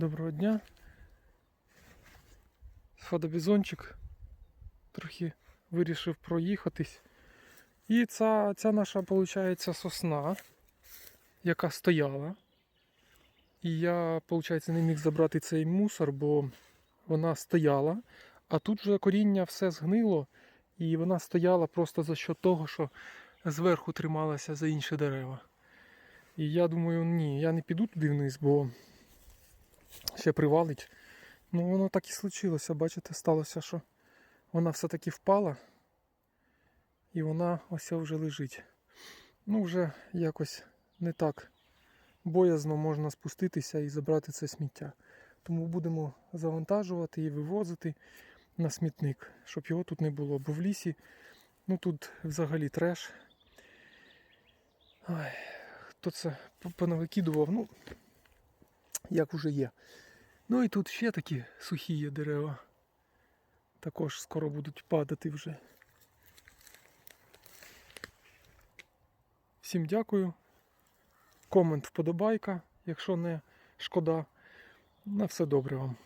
Доброго дня. Фадобізончик. Трохи вирішив проїхатись. І ця, ця наша, виходить, сосна, яка стояла. І я, виходить, не міг забрати цей мусор, бо вона стояла. А тут вже коріння все згнило, і вона стояла просто за що того, що зверху трималася за інші дерева. І я думаю, ні, я не піду туди вниз, бо ще привалить. Ну воно так і случилося, бачите, сталося, що вона все-таки впала. І вона ось вже лежить. Ну, вже якось не так боязно можна спуститися і забрати це сміття. Тому будемо завантажувати і вивозити на смітник, щоб його тут не було. Бо в лісі, ну тут взагалі треш. Ой, хто це понавикидував, ну, як уже є. Ну і тут ще такі сухі є дерева. Також скоро будуть падати вже. Всім дякую. Комент вподобайка, якщо не шкода. На все добре вам.